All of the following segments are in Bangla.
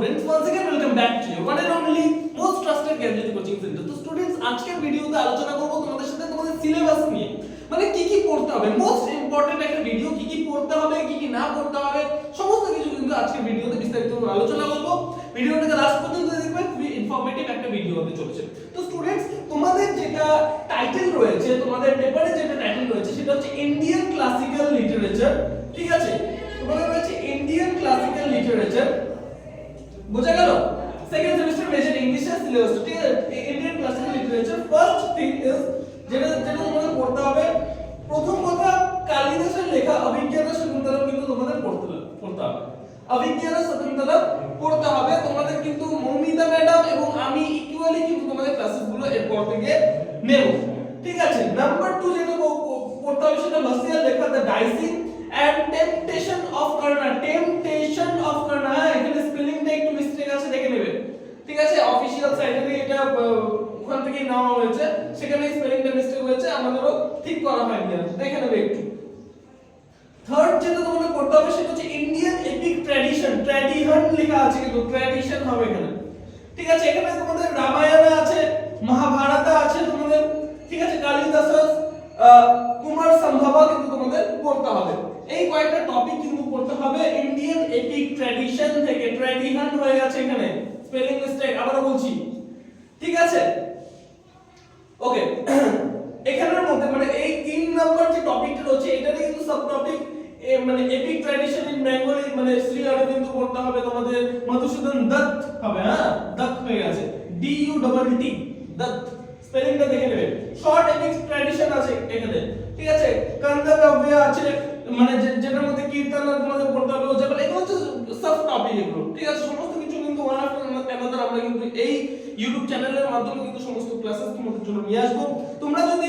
once again, welcome back to you one and only most trusted Gyanjyoti coaching centre তো স্টুডেন্টস আজকের ভিডিওতে আলোচনা করব তোমাদের সাথে তোমাদের সিলেবাস নিয়ে। মানে কি কি পড়তে হবে? মোস্ট ইম্পর্টেন্ট একটা ভিডিও কি কি পড়তে হবে, কি কি না পড়তে হবে, সমস্ত কিছু কিন্তু আজকের ভিডিওতে বিস্তারিত আলোচনা করব। ভিডিওটাকে লাস্ট পর্যন্ত দেখবে, খুবই ইনফরমেটিভ একটা ভিডিও হতে চলেছে। তো স্টুডেন্টস তোমাদের যেটা টাইটেল রয়েছে, তোমাদের পেপারে যেটা টাইটেল রয়েছে, সেটা হচ্ছে ইন্ডিয়ান ক্লাসিক্যাল লিটারেচার ঠিক আছে? তোমাদের রয়েছে ইন্ডিয়ান ক্লাসিক্যাল লিটারেচার বোঝা গেল? সেকেন্ড সেমিস্টার মেজর ইংলিশের সিলেবাস ঠিক আছে Indian classical literature first thing is যেটা যেটা তোমাদের পড়তে হবে, প্রথম কথা, কালিদাসের লেখা অভিজ্ঞানা শকুন্তলম কিন্তু তোমাদের পড়তে পড়তে হবে। অভিজ্ঞানা শকুন্তলম পড়তে হবে। তোমাদের কিন্তু মৌমিতা ম্যাডাম এবং আমি ইকুয়ালি কিন্তু তোমাদের ক্লাসেসগুলো এরপর থেকে নেব। ঠিক আছে? নাম্বার 2 যেটা পড়তে হবে সেটা লসিয়ার লেখা the dicing and temptation of Karna temptation of Karna হ্যাঁ এখানে স্পেলিংটা একটু মিস্টেক আছে দেখে নেবে ঠিক আছে অফিশিয়াল সাইটে থেকে এটা আহ, ওখান থেকে নেওয়া হয়েছে, সেখানে স্পেলিংটা মিস্টেক হয়েছে আমাদেরও ঠিক করা হয়নি আর। দেখে নেবে একটু। থার্ড যেটা তোমাদের পড়তে হবে, সেটা হচ্ছে ইন্ডিয়ান এপিক ট্র্যাডিশন ট্র্যাডিশন লেখা আছে কিন্তু ট্র্যাডিশন হবে এখানে। ঠিক আছে, এখানে তোমাদের রামায়ণ আছে মহাভারত আছে তোমাদের। ঠিক আছে কালিদাস কুমার সম্ভবা কিন্তু তোমাদের পড়তে হবে। এই কয়েকটা টপিক কিন্তু পড়তে হবে ইন্ডিয়ান এপিক ট্র্যাডিশন থেকে। ট্র্যাডিশন হয়ে গেছে এখানে। স্পেলিং মিস্টেক আবারও বলছি। ঠিক আছে ওকে এখানের মধ্যে মানে এই তিন নাম্বার যে টপিকটা রয়েছে, এটাতে কিন্তু সাব টপিক মানে এপিক ট্র্যাডিশন ইন বেঙ্গলি মানে শ্রী অরবিন্দ পড়তে হবে, তোমাদের মধুসূদন দত্ত হবে হ্যাঁ? দত্ত হয়ে গেছে। D U double T Dutta. স্পেলিংটা দেখে নেবে। শর্ট এপিক ট্র্যাডিশন আছে এখানে। ঠিক আছে? কান্দকাব্য আছে মানে যেটার মধ্যে কীর্তন তোমাদের পড়তে হবে যেগুলো এগুলো হচ্ছে সাব টপিক এগুলো। ঠিক আছে? সমস্ত কিছু কিন্তু ওয়ান আফটার অ্যানাদার আমরা কিন্তু এই ইউটিউব চ্যানেলের মাধ্যমে কিন্তু সমস্ত ক্লাসেস তোমাদের জন্য নিয়ে আসব। তোমরা যদি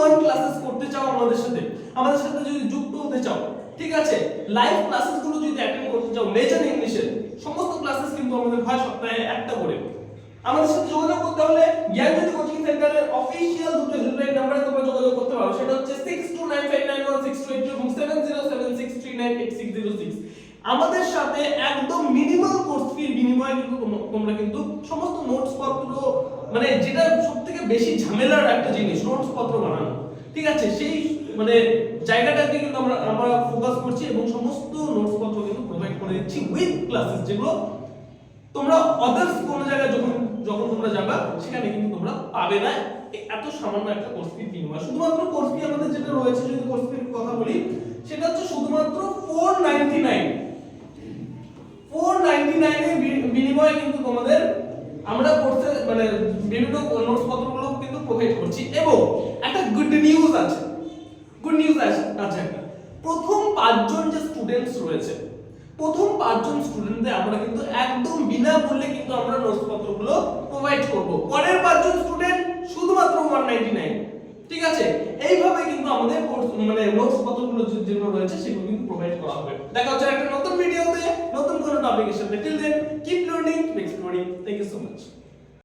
ওয়ান ক্লাসেস করতে চাও আমাদের সাথে আমাদের সাথে যদি যুক্ত হতে চাও, ঠিক আছে? লাইভ ক্লাসেসগুলো যদি অ্যাটেন্ড করতে চাও মেজর ইংলিশের সমস্ত ক্লাসেস কিন্তু আমাদের হয় সপ্তাহে একটা করে। আমাদের সাথে যোগাযোগ করতে হলে জ্ঞানজ্যোতি কোচিং সেন্টারের অফিশিয়াল দুটো হেল্পলাইন নাম্বারে তোমরা যোগাযোগ করতে পারো। সেটা হচ্ছে 6295916282 এবং 7076398606 আমাদের সাথে একদম মিনিমাল কোর্স ফির বিনিময়ে কিন্তু তোমরা কিন্তু সমস্ত নোটস পত্র মানে যেটা বেশি ঝামেলার একটা জিনিস নোটস পত্র বানানো। ঠিক আছে, সেই মানে জায়গাটাকে কিন্তু আমরা আমরা ফোকাস করছি এবং সমস্ত নোটস পত্র কিন্তু প্রোভাইড করে দিচ্ছি উইথ ক্লাসেস যেগুলো তোমরা আদার্স কোন জায়গায় যখন যখন তোমরা যাবা, সেখানে কিন্তু তোমরা পাবে না। এত সামান্য একটা কোর্স ফি বিনিময় শুধুমাত্র কোর্স ফি আমাদের যেটা রয়েছে, যদি কোর্স ফির কথা বলি, সেটা হচ্ছে শুধুমাত্র 499 499 এর বিনিময়ে কিন্তু তোমাদের আমরা কোর্সে মানে বিভিন্ন নোটস পত্রগুলো কিন্তু প্রোভাইড করছি এবং একটা গুড নিউজ আছে। গুড নিউজ আছে একটা প্রথম পাঁচজন যে স্টুডেন্টস রয়েছে, প্রথম পাঁচজন স্টুডেন্টদের আমরা কিন্তু একদম বিনামূল্যে কিন্তু আমরা নোটস পত্রগুলো প্রোভাইড করব। পরের পাঁচজন স্টুডেন্ট শুধুমাত্র 199 ঠিক আছে? এইভাবে কিন্তু আমাদের মানে নোটস পত্রগুলো যে- যেগুলো রয়েছে, সেগুলো কিন্তু প্রোভাইড করা হবে। দেখা হচ্ছে একটা নতুন ভিডিওতে নতুন কোনো টপিকের সাথে। Till then keep learning exploring thank you so much